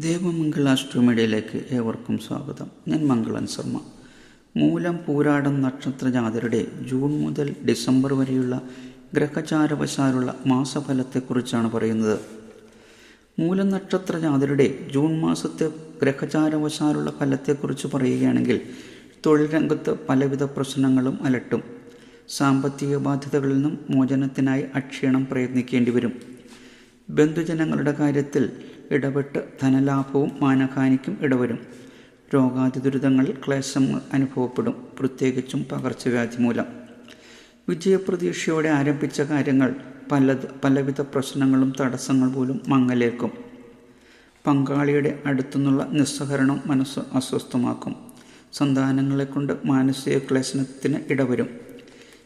ദേവമംഗള അഷ്ടമിഡിയയിലേക്ക് ഏവർക്കും സ്വാഗതം. ഞാൻ മംഗളൻ ശർമ്മ. മൂലം പൂരാടം നക്ഷത്ര ജാതരുടെ ജൂൺ മുതൽ ഡിസംബർ വരെയുള്ള ഗ്രഹചാരവശാലുള്ള മാസഫലത്തെക്കുറിച്ചാണ് പറയുന്നത്. മൂലം നക്ഷത്ര ജാതരുടെ ജൂൺ മാസത്തെ ഗ്രഹചാരവശാലുള്ള ഫലത്തെക്കുറിച്ച് പറയുകയാണെങ്കിൽ തൊഴിൽ രംഗത്ത് പലവിധ പ്രശ്നങ്ങളും അലട്ടും. സാമ്പത്തിക ബാധ്യതകളിൽ നിന്നും മോചനത്തിനായി അക്ഷീണം പ്രയത്നിക്കേണ്ടി വരും. ബന്ധുജനങ്ങളുടെ കാര്യത്തിൽ ഇടപെട്ട് ധനലാഭവും മാനഹാനിക്കും ഇടവരും. രോഗാതി ദുരിതങ്ങളിൽ ക്ലേശം അനുഭവപ്പെടും പ്രത്യേകിച്ചും പകർച്ചവ്യാധി മൂലം. വിജയപ്രതീക്ഷയോടെ ആരംഭിച്ച കാര്യങ്ങൾ പലത് പലവിധ പ്രശ്നങ്ങളും തടസ്സങ്ങൾ പോലും മങ്ങലേക്കും പങ്കാളിയുടെ അടുത്തുനിന്നുള്ള നിസ്സഹരണം മനസ്സ് അസ്വസ്ഥമാക്കും. സന്താനങ്ങളെ കൊണ്ട് മാനസിക ക്ലേശനത്തിന് ഇടവരും.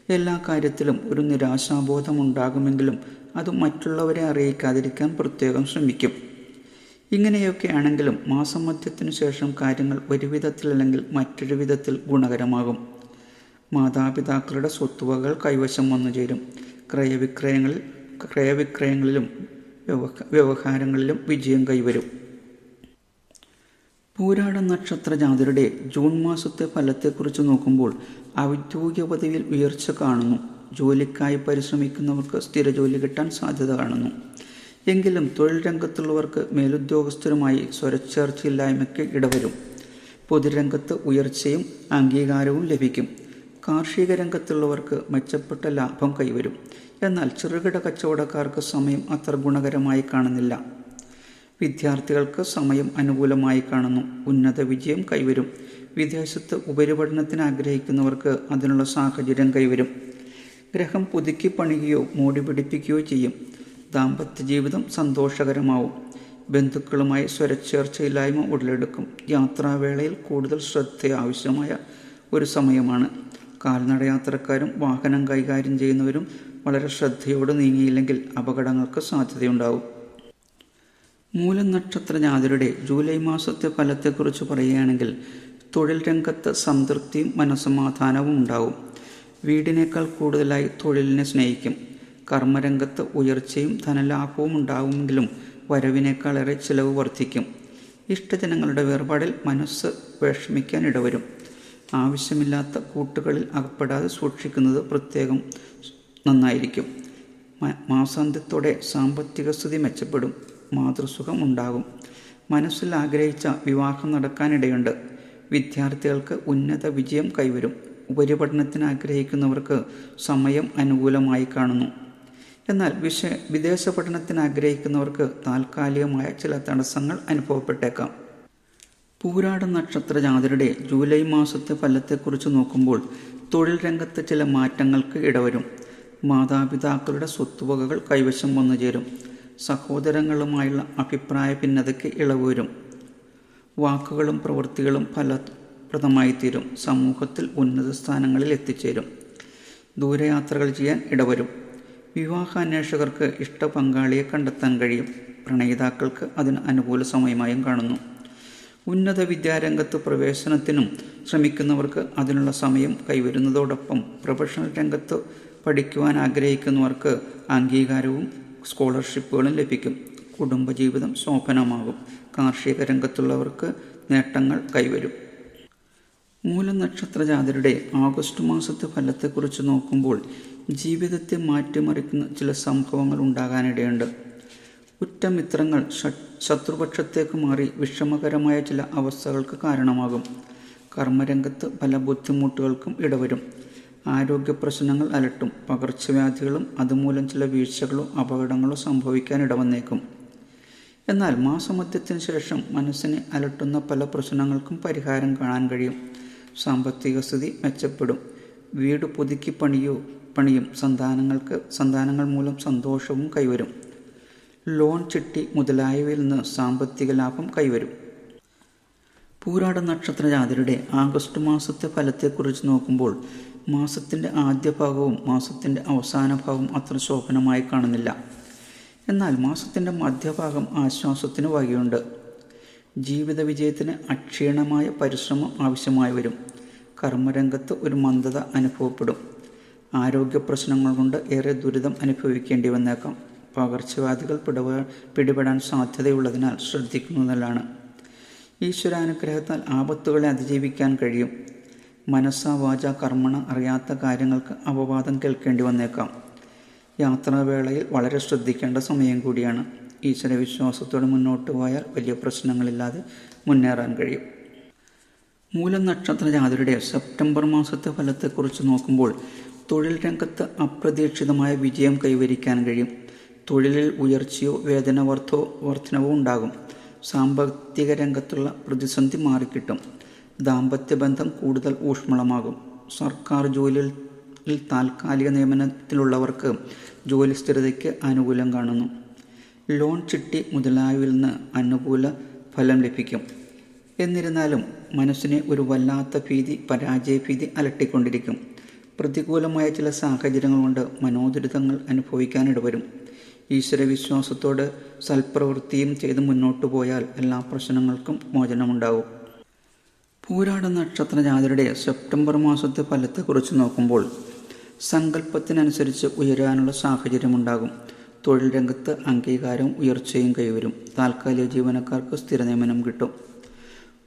എല്ലാ കാര്യത്തിലും ഒരു നിരാശാബോധം ഉണ്ടാകുമെങ്കിലും അത് മറ്റുള്ളവരെ അറിയിക്കാതിരിക്കാൻ പ്രത്യേകം ശ്രമിക്കും. ഇങ്ങനെയൊക്കെ ആണെങ്കിലും മാസമധ്യത്തിനു ശേഷം കാര്യങ്ങൾ ഒരു വിധത്തിലല്ലെങ്കിൽ മറ്റൊരു വിധത്തിൽ ഗുണകരമാകും. മാതാപിതാക്കളുടെ സ്വത്തുവകൾ കൈവശം വന്നു ചേരും. ക്രയവിക്രയങ്ങളിൽ ക്രയവിക്രയങ്ങളിലും വ്യവഹാരങ്ങളിലും വിജയം കൈവരും. പൂരാട നക്ഷത്ര ജാതരുടെ ജൂൺ മാസത്തെ ഫലത്തെക്കുറിച്ച് നോക്കുമ്പോൾ ഔദ്യോഗിക പദവിയിൽ ഉയർച്ച കാണുന്നു. ജോലിക്കായി പരിശ്രമിക്കുന്നവർക്ക് സ്ഥിര ജോലി കിട്ടാൻ സാധ്യത കാണുന്നു. എങ്കിലും തൊഴിൽ രംഗത്തുള്ളവർക്ക് മേലുദ്യോഗസ്ഥരുമായി സ്വരച്ചേർച്ചയില്ലായ്മയ്ക്ക് ഇടവരും. പൊതുരംഗത്ത് ഉയർച്ചയും അംഗീകാരവും ലഭിക്കും. കാർഷിക രംഗത്തുള്ളവർക്ക് മെച്ചപ്പെട്ട ലാഭം കൈവരും. എന്നാൽ ചെറുകിട കച്ചവടക്കാർക്ക് സമയം അത്ര ഗുണകരമായി കാണുന്നില്ല. വിദ്യാർത്ഥികൾക്ക് സമയം അനുകൂലമായി കാണുന്നു. ഉന്നത വിജയം കൈവരും. വിദേശത്ത് ഉപരിപഠനത്തിന് ആഗ്രഹിക്കുന്നവർക്ക് അതിനുള്ള സാഹചര്യം കൈവരും. ഗ്രഹം പുതുക്കി പണിയുകയോ മോടി പിടിപ്പിക്കുകയോ ചെയ്യും. ദാമ്പത്യ ജീവിതം സന്തോഷകരമാവും. ബന്ധുക്കളുമായി സ്വരച്ചേർച്ചയില്ലായ്മ ഉടലെടുക്കും. യാത്രാവേളയിൽ കൂടുതൽ ശ്രദ്ധ ആവശ്യമായ ഒരു സമയമാണ്. കാൽനടയാത്രക്കാരും വാഹനം കൈകാര്യം ചെയ്യുന്നവരും വളരെ ശ്രദ്ധയോട് നീങ്ങിയില്ലെങ്കിൽ അപകടങ്ങൾക്ക് സാധ്യതയുണ്ടാവും. മൂലം നക്ഷത്ര ജൂലൈ മാസത്തെ ഫലത്തെക്കുറിച്ച് പറയുകയാണെങ്കിൽ തൊഴിൽ രംഗത്ത് സംതൃപ്തിയും മനസമാധാനവും ഉണ്ടാവും. വീടിനേക്കാൾ കൂടുതലായി തൊഴിലിനെ സ്നേഹിക്കും. കർമ്മരംഗത്ത് ഉയർച്ചയും ധനലാഭവും ഉണ്ടാവുമെങ്കിലും വരവിനേക്കാളേറെ ചിലവ് വർദ്ധിക്കും. ഇഷ്ടജനങ്ങളുടെ വേർപാടിൽ മനസ്സ് വിഷമിക്കാൻ ഇടവരും. ആവശ്യമില്ലാത്ത കൂട്ടുകളിൽ അകപ്പെടാതെ സൂക്ഷിക്കുന്നത് പ്രത്യേകം നന്നായിരിക്കും. മാസാന്ത്യത്തോടെ സാമ്പത്തിക സ്ഥിതി മെച്ചപ്പെടും. മാതൃസുഖം ഉണ്ടാകും. മനസ്സിൽ ആഗ്രഹിച്ച വിവാഹം നടക്കാനിടയുണ്ട്. വിദ്യാർത്ഥികൾക്ക് ഉന്നത വിജയം കൈവരും. ഉപരിപഠനത്തിന് ആഗ്രഹിക്കുന്നവർക്ക് സമയം അനുകൂലമായി കാണുന്നു. എന്നാൽ വിഷ വിദേശ പഠനത്തിന് ആഗ്രഹിക്കുന്നവർക്ക് താൽക്കാലികമായ ചില തടസ്സങ്ങൾ അനുഭവപ്പെട്ടേക്കാം. പൂരാട നക്ഷത്ര ജാതരുടെ ജൂലൈ മാസത്തെ ഫലത്തെക്കുറിച്ച് നോക്കുമ്പോൾ തൊഴിൽ രംഗത്ത് ചില മാറ്റങ്ങൾക്ക് ഇടവരും. മാതാപിതാക്കളുടെ സ്വത്തുവകകൾ കൈവശം വന്നു ചേരും. സഹോദരങ്ങളുമായുള്ള അഭിപ്രായ ഭിന്നതയ്ക്ക് ഇളവ് വരും. വാക്കുകളും പ്രവൃത്തികളും ഫലപ്രദമായി തീരും സമൂഹത്തിൽ ഉന്നത സ്ഥാനങ്ങളിൽ എത്തിച്ചേരും. ദൂരയാത്രകൾ ചെയ്യാൻ ഇടവരും. വിവാഹാന്വേഷകർക്ക് ഇഷ്ട പങ്കാളിയെ കണ്ടെത്താൻ കഴിയും. പ്രണയിതാക്കൾക്ക് അതിന് അനുകൂല സമയമായും കാണുന്നു. ഉന്നത വിദ്യാരംഗത്ത് പ്രവേശനത്തിനും ശ്രമിക്കുന്നവർക്ക് അതിനുള്ള സമയം കൈവരുന്നതോടൊപ്പം പ്രൊഫഷണൽ രംഗത്ത് പഠിക്കുവാൻ ആഗ്രഹിക്കുന്നവർക്ക് അംഗീകാരവും സ്കോളർഷിപ്പുകളും ലഭിക്കും. കുടുംബജീവിതം ശോഭനമാകും കാർഷിക രംഗത്തുള്ളവർക്ക് നേട്ടങ്ങൾ കൈവരും. മൂലനക്ഷത്ര ജാതരുടെ ആഗസ്റ്റ് മാസത്തെ ഫലത്തെക്കുറിച്ച് നോക്കുമ്പോൾ ജീവിതത്തെ മാറ്റിമറിക്കുന്ന ചില സംഭവങ്ങൾ ഉണ്ടാകാനിടയുണ്ട്. ഉറ്റമിത്രങ്ങൾ ശത്രുപക്ഷത്തേക്ക് മാറി വിഷമകരമായ ചില അവസ്ഥകൾക്ക് കാരണമാകും. കർമ്മരംഗത്ത് പല ബുദ്ധിമുട്ടുകൾക്കും ഇടവരും. ആരോഗ്യ പ്രശ്നങ്ങൾ അലട്ടും. പകർച്ചവ്യാധികളും അതുമൂലം ചില വീഴ്ചകളോ അപകടങ്ങളോ സംഭവിക്കാൻ ഇടവന്നേക്കും എന്നാൽ മാസമധ്യത്തിന് ശേഷം മനസ്സിനെ അലട്ടുന്ന പല പ്രശ്നങ്ങൾക്കും പരിഹാരം കാണാൻ കഴിയും. സാമ്പത്തിക സ്ഥിതി മെച്ചപ്പെടും. വീട് പുതുക്കി പണിയോ പണിയും സന്താനങ്ങൾക്ക് സന്താനങ്ങൾ മൂലം സന്തോഷവും കൈവരും. ലോൺ ചിട്ടി മുതലായവയിൽ നിന്ന് സാമ്പത്തിക ലാഭം കൈവരും. പൂരാട നക്ഷത്ര ജാതിരുടെ ആഗസ്റ്റ് മാസത്തെ ഫലത്തെക്കുറിച്ച് നോക്കുമ്പോൾ മാസത്തിന്റെ ആദ്യ ഭാഗവും മാസത്തിന്റെ അവസാന ഭാഗവും അത്ര ശോഭനമായി കാണുന്നില്ല. എന്നാൽ മാസത്തിന്റെ മധ്യഭാഗം ആശ്വാസത്തിന് വകയുണ്ട്. ജീവിത വിജയത്തിന് അക്ഷീണമായ പരിശ്രമം ആവശ്യമായി വരും. കർമ്മരംഗത്ത് ഒരു മന്ദത അനുഭവപ്പെടും. ആരോഗ്യ പ്രശ്നങ്ങൾ കൊണ്ട് ഏറെ ദുരിതം അനുഭവിക്കേണ്ടി വന്നേക്കാം. പകർച്ചവ്യാധികൾ പിടപ പിടിപെടാൻ സാധ്യതയുള്ളതിനാൽ ശ്രദ്ധിക്കുന്നതിലാണ് ഈശ്വരാനുഗ്രഹത്താൽ ആപത്തുകളെ അതിജീവിക്കാൻ കഴിയും. മനസ്സാ വാച കർമ്മണ അറിയാത്ത കാര്യങ്ങൾക്ക് അപവാദം കേൾക്കേണ്ടി വന്നേക്കാം. യാത്രാവേളയിൽ വളരെ ശ്രദ്ധിക്കേണ്ട സമയം കൂടിയാണ്. ഈശ്വര വിശ്വാസത്തോടെ മുന്നോട്ട് പോയാൽ വലിയ പ്രശ്നങ്ങളില്ലാതെ മുന്നേറാൻ കഴിയും. മൂലം നക്ഷത്ര ജാതരുടെ സെപ്റ്റംബർ മാസത്തെ ഫലത്തെക്കുറിച്ച് നോക്കുമ്പോൾ തൊഴിൽ രംഗത്ത് അപ്രതീക്ഷിതമായ വിജയം കൈവരിക്കാൻ കഴിയും. തൊഴിലിൽ ഉയർച്ചയോ വേതന വർദ്ധോ വർധനവോ ഉണ്ടാകും. സാമ്പത്തിക രംഗത്തുള്ള പ്രതിസന്ധി മാറിക്കിട്ടും. ദാമ്പത്യ ബന്ധം കൂടുതൽ ഊഷ്മളമാകും. സർക്കാർ ജോലിയിൽ താൽക്കാലിക നിയമനത്തിലുള്ളവർക്ക് ജോലി സ്ഥിരതയ്ക്ക് അനുകൂലം കാണുന്നു. ലോൺ ചിട്ടി മുതലായവയിൽ നിന്ന് അനുകൂല ഫലം ലഭിക്കും. എന്നിരുന്നാലും മനസ്സിനെ ഒരു വല്ലാത്ത ഭീതി പരാജയ പരാജയഭീതി അലട്ടിക്കൊണ്ടിരിക്കും. പ്രതികൂലമായ ചില സാഹചര്യങ്ങൾ കൊണ്ട് മനോദുരിതങ്ങൾ അനുഭവിക്കാനിടവരും ഈശ്വരവിശ്വാസത്തോട് സൽപ്രവൃത്തിയും ചെയ്ത് മുന്നോട്ടു പോയാൽ എല്ലാ പ്രശ്നങ്ങൾക്കും മോചനമുണ്ടാവും. പൂരാട നക്ഷത്ര സെപ്റ്റംബർ മാസത്തെ ഫലത്തെക്കുറിച്ച് നോക്കുമ്പോൾ സങ്കല്പത്തിനനുസരിച്ച് ഉയരാനുള്ള സാഹചര്യമുണ്ടാകും. തൊഴിൽ രംഗത്ത് അംഗീകാരവും ഉയർച്ചയും കൈവരും. താൽക്കാലിക ജീവനക്കാർക്ക് സ്ഥിര നിയമനം കിട്ടും.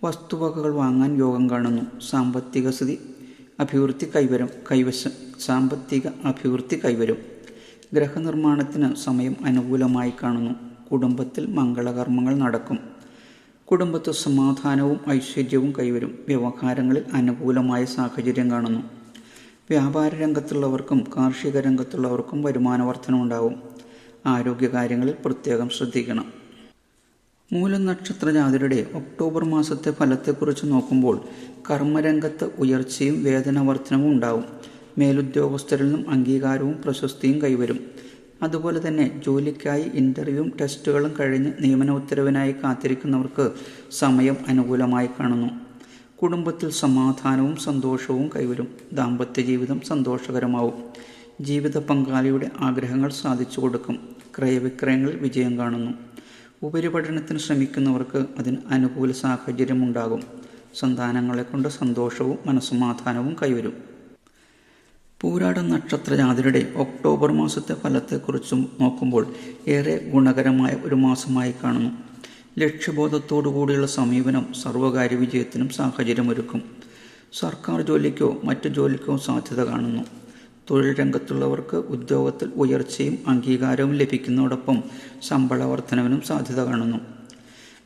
വസ്തുവകകൾ വാങ്ങാൻ യോഗം കാണുന്നു. സാമ്പത്തിക സ്ഥിതി അഭിവൃദ്ധി കൈവരും. കൈവശം സാമ്പത്തിക അഭിവൃദ്ധി കൈവരും. ഗ്രഹനിർമ്മാണത്തിന് സമയം അനുകൂലമായി കാണുന്നു. കുടുംബത്തിൽ മംഗളകർമ്മങ്ങൾ നടക്കും. കുടുംബത്തിൽ സമാധാനവും ഐശ്വര്യവും കൈവരും. വ്യവഹാരങ്ങളിൽ അനുകൂലമായ സാഹചര്യം കാണുന്നു. വ്യാപാര രംഗത്തുള്ളവർക്കും കാർഷിക രംഗത്തുള്ളവർക്കും വരുമാന വർധനമുണ്ടാവും ആരോഗ്യകാര്യങ്ങളിൽ പ്രത്യേകം ശ്രദ്ധിക്കണം. മൂലം നക്ഷത്ര ജാതരുടെ ഒക്ടോബർ മാസത്തെ ഫലത്തെക്കുറിച്ച് നോക്കുമ്പോൾ കർമ്മരംഗത്ത് ഉയർച്ചയും വേതനവർദ്ധനവും ഉണ്ടാവും. മേലുദ്യോഗസ്ഥരിൽ നിന്നും അംഗീകാരവും പ്രശസ്തിയും കൈവരും. അതുപോലെ തന്നെ ജോലിക്കായി ഇന്റർവ്യൂവും ടെസ്റ്റുകളും കഴിഞ്ഞ് നിയമന ഉത്തരവിനായി കാത്തിരിക്കുന്നവർക്ക് സമയം അനുകൂലമായി കാണുന്നു. കുടുംബത്തിൽ സമാധാനവും സന്തോഷവും കൈവരും. ദാമ്പത്യ ജീവിതം സന്തോഷകരമാവും. ജീവിത പങ്കാളിയുടെ ആഗ്രഹങ്ങൾ സാധിച്ചു കൊടുക്കും. ക്രയവിക്രയങ്ങളിൽ വിജയം കാണുന്നു. ഉപരിപഠനത്തിന് ശ്രമിക്കുന്നവർക്ക് അതിന് അനുകൂല സാഹചര്യമുണ്ടാകും. സന്താനങ്ങളെ കൊണ്ട് സന്തോഷവും മനസ്സമാധാനവും കൈവരും. പൂരാട നക്ഷത്ര ജാതിരുടെ ഒക്ടോബർ മാസത്തെ ഫലത്തെക്കുറിച്ചും നോക്കുമ്പോൾ ഏറെ ഗുണകരമായ ഒരു മാസമായി കാണുന്നു. ലക്ഷ്യബോധത്തോടു കൂടിയുള്ള സമീപനം സർവകാര്യ വിജയത്തിനും സാഹചര്യമൊരുക്കും. സർക്കാർ ജോലിക്കോ മറ്റു ജോലിക്കോ സാധ്യത കാണുന്നു. തൊഴിൽ രംഗത്തുള്ളവർക്ക് ഉദ്യോഗത്തിൽ ഉയർച്ചയും അംഗീകാരവും ലഭിക്കുന്നതോടൊപ്പം ശമ്പള വർധനവിനും സാധ്യത കാണുന്നു.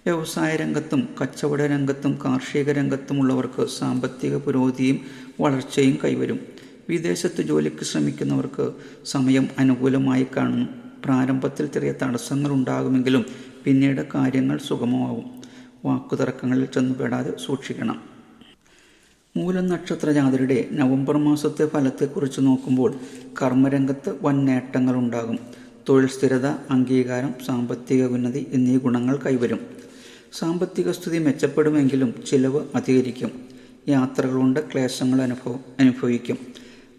വ്യവസായ രംഗത്തും കച്ചവട രംഗത്തും കാർഷിക രംഗത്തുമുള്ളവർക്ക് സാമ്പത്തിക പുരോഗതിയും വളർച്ചയും കൈവരും. വിദേശത്ത് ജോലിക്ക് ശ്രമിക്കുന്നവർക്ക് സമയം അനുകൂലമായി കാണുന്നു. പ്രാരംഭത്തിൽ ചെറിയ തടസ്സങ്ങൾ ഉണ്ടാകുമെങ്കിലും പിന്നീട് കാര്യങ്ങൾ സുഗമമാവും വാക്കുതർക്കങ്ങളിൽ ചെന്നുപെടാതെ സൂക്ഷിക്കണം. മൂലം നക്ഷത്ര ജാതരുടെ നവംബർ മാസത്തെ ഫലത്തെക്കുറിച്ച് നോക്കുമ്പോൾ കർമ്മരംഗത്ത് വൻ നേട്ടങ്ങൾ ഉണ്ടാകും തൊഴിൽ സ്ഥിരത അംഗീകാരം സാമ്പത്തിക ഉന്നതി എന്നീ ഗുണങ്ങൾ കൈവരും. സാമ്പത്തിക സ്ഥിതി മെച്ചപ്പെടുമെങ്കിലും ചിലവ് അധികരിക്കും. യാത്രകളുണ്ട് ക്ലേശങ്ങൾ അനുഭവ അനുഭവിക്കും.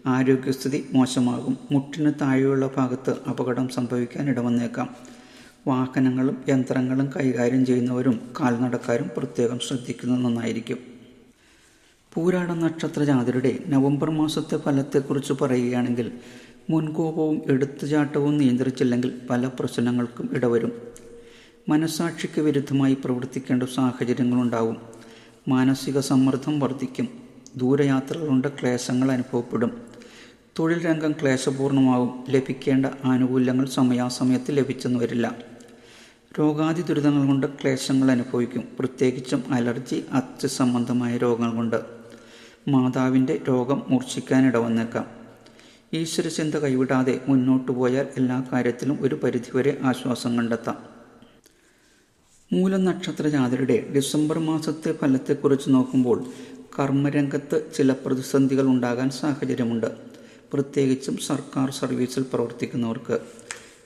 ആരോഗ്യസ്ഥിതി മോശമാകും. മുട്ടിന് താഴെയുള്ള ഭാഗത്ത് അപകടം സംഭവിക്കാൻ ഇടവന്നേക്കാം. വാഹനങ്ങളും യന്ത്രങ്ങളും കൈകാര്യം ചെയ്യുന്നവരും കാൽനടക്കാരും പ്രത്യേകം ശ്രദ്ധിക്കുന്നത് നന്നായിരിക്കും. പൂരാട നക്ഷത്ര ജാതരുടെ നവംബർ മാസത്തെ ഫലത്തെക്കുറിച്ച് പറയുകയാണെങ്കിൽ മുൻകോപവും എടുത്തുചാട്ടവും നിയന്ത്രിച്ചില്ലെങ്കിൽ പല പ്രശ്നങ്ങൾക്കും ഇടവരും. മനസാക്ഷിക്ക് വിരുദ്ധമായി പ്രവർത്തിക്കേണ്ട സാഹചര്യങ്ങളുണ്ടാവും. മാനസിക സമ്മർദ്ദം വർദ്ധിക്കും. ദൂരയാത്രകളുണ്ട് ക്ലേശങ്ങൾ അനുഭവപ്പെടും. തൊഴിൽ രംഗം ക്ലേശപൂർണമാവും. ലഭിക്കേണ്ട ആനുകൂല്യങ്ങൾ സമയാസമയത്ത് ലഭിച്ചെന്ന് വരില്ല രോഗാതി ദുരിതങ്ങൾ കൊണ്ട് ക്ലേശങ്ങൾ അനുഭവിക്കും. പ്രത്യേകിച്ചും അലർജി അച്ഛ സംബന്ധമായ രോഗങ്ങൾ കൊണ്ട്. മാതാവിന്റെ രോഗം മൂർച്ഛിക്കാനിട വന്നേക്കാം ഈശ്വരചിന്ത കൈവിടാതെ മുന്നോട്ടു പോയാൽ എല്ലാ കാര്യത്തിലും ഒരു പരിധിവരെ ആശ്വാസം കണ്ടെത്താം. മൂലം നക്ഷത്ര ജാതരുടെ ഡിസംബർ മാസത്തെ ഫലത്തെക്കുറിച്ച് നോക്കുമ്പോൾ കർമ്മരംഗത്ത് ചില പ്രതിസന്ധികൾ ഉണ്ടാകാൻ സാഹചര്യമുണ്ട്. പ്രത്യേകിച്ചും സർക്കാർ സർവീസിൽ പ്രവർത്തിക്കുന്നവർക്ക്.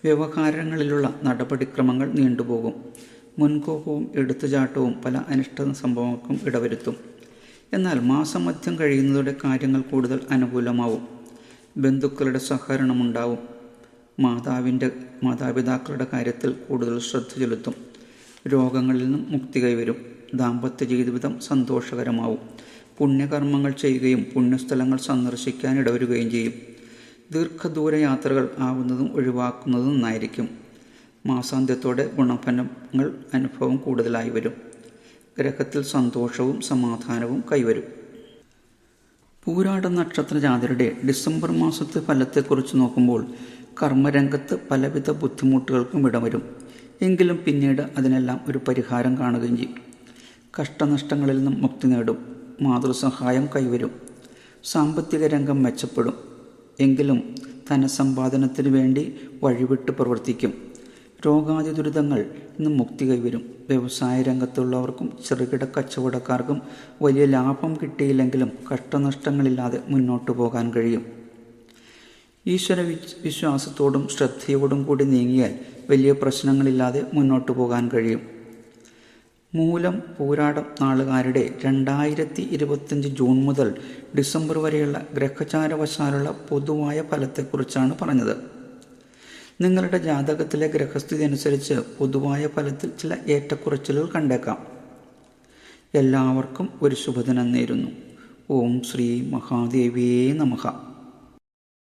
വ്യവഹാരങ്ങളിലുള്ള നടപടിക്രമങ്ങൾ നീണ്ടുപോകും. മുൻകോപവും എടുത്തുചാട്ടവും പല അനിഷ്ട സംഭവങ്ങൾക്കും ഇടവരുത്തും. എന്നാൽ മാസമധ്യം കഴിയുന്നതോടെ കാര്യങ്ങൾ കൂടുതൽ അനുകൂലമാവും. ബന്ധുക്കളുടെ സഹകരണമുണ്ടാവും. മാതാവിന്റെ മാതാപിതാക്കളുടെ കാര്യത്തിൽ കൂടുതൽ ശ്രദ്ധ ചെലുത്തും. രോഗങ്ങളിൽ നിന്നും മുക്തി കൈവരും. ദാമ്പത്യ ജീവിതം സന്തോഷകരമാവും. പുണ്യകർമ്മങ്ങൾ ചെയ്യുകയും പുണ്യസ്ഥലങ്ങൾ സന്ദർശിക്കാൻ ഇടവരുകയും ചെയ്യും. ദീർഘദൂര യാത്രകൾ ആവുന്നതും ഒഴിവാക്കുന്നതും നന്നായിരിക്കും. മാസാന്ത്യത്തോടെ ഗുണഫലങ്ങൾ അനുഭവം കൂടുതലായി വരും. ഗ്രഹത്തിൽ സന്തോഷവും സമാധാനവും കൈവരും. പൂരാട നക്ഷത്രജാതരുടെ ഡിസംബർ മാസത്തെ ഫലത്തെക്കുറിച്ച് നോക്കുമ്പോൾ കർമ്മരംഗത്ത് പലവിധ ബുദ്ധിമുട്ടുകൾക്കും ഇടവരും. എങ്കിലും പിന്നീട് അതിനെല്ലാം ഒരു പരിഹാരം കാണുകയും ചെയ്യും. കഷ്ടനഷ്ടങ്ങളിൽ നിന്നും മുക്തി നേടും. മാതൃസഹായം കൈവരും. സാമ്പത്തിക രംഗം മെച്ചപ്പെടും. എങ്കിലും ധനസമ്പാദനത്തിന് വേണ്ടി വഴിവിട്ട് പ്രവർത്തിക്കും. രോഗാതി ദുരിതങ്ങൾ ഇന്ന് മുക്തി കൈവരും. വ്യവസായ രംഗത്തുള്ളവർക്കും ചെറുകിട കച്ചവടക്കാർക്കും വലിയ ലാഭം കിട്ടിയില്ലെങ്കിലും കഷ്ടനഷ്ടങ്ങളില്ലാതെ മുന്നോട്ടു പോകാൻ കഴിയും. ഈശ്വര വിശ്വാസത്തോടും ശ്രദ്ധയോടും കൂടി നീങ്ങിയാൽ വലിയ പ്രശ്നങ്ങളില്ലാതെ മുന്നോട്ടു പോകാൻ കഴിയും. മൂലം പോരാടം നാളുകാരുടെ രണ്ടായിരത്തി ഇരുപത്തഞ്ച് ജൂൺ മുതൽ ഡിസംബർ വരെയുള്ള ഗ്രഹചാരവശാലുള്ള പൊതുവായ ഫലത്തെക്കുറിച്ചാണ് പറഞ്ഞത്. നിങ്ങളുടെ ജാതകത്തിലെ ഗ്രഹസ്ഥിതി അനുസരിച്ച് പൊതുവായ ഫലത്തിൽ ചില ഏറ്റക്കുറച്ചിലുകൾ കണ്ടേക്കാം. എല്ലാവർക്കും ഒരു ശുഭദിനം നേരുന്നു. ഓം ശ്രീ മഹാദേവിയേ നമഃ.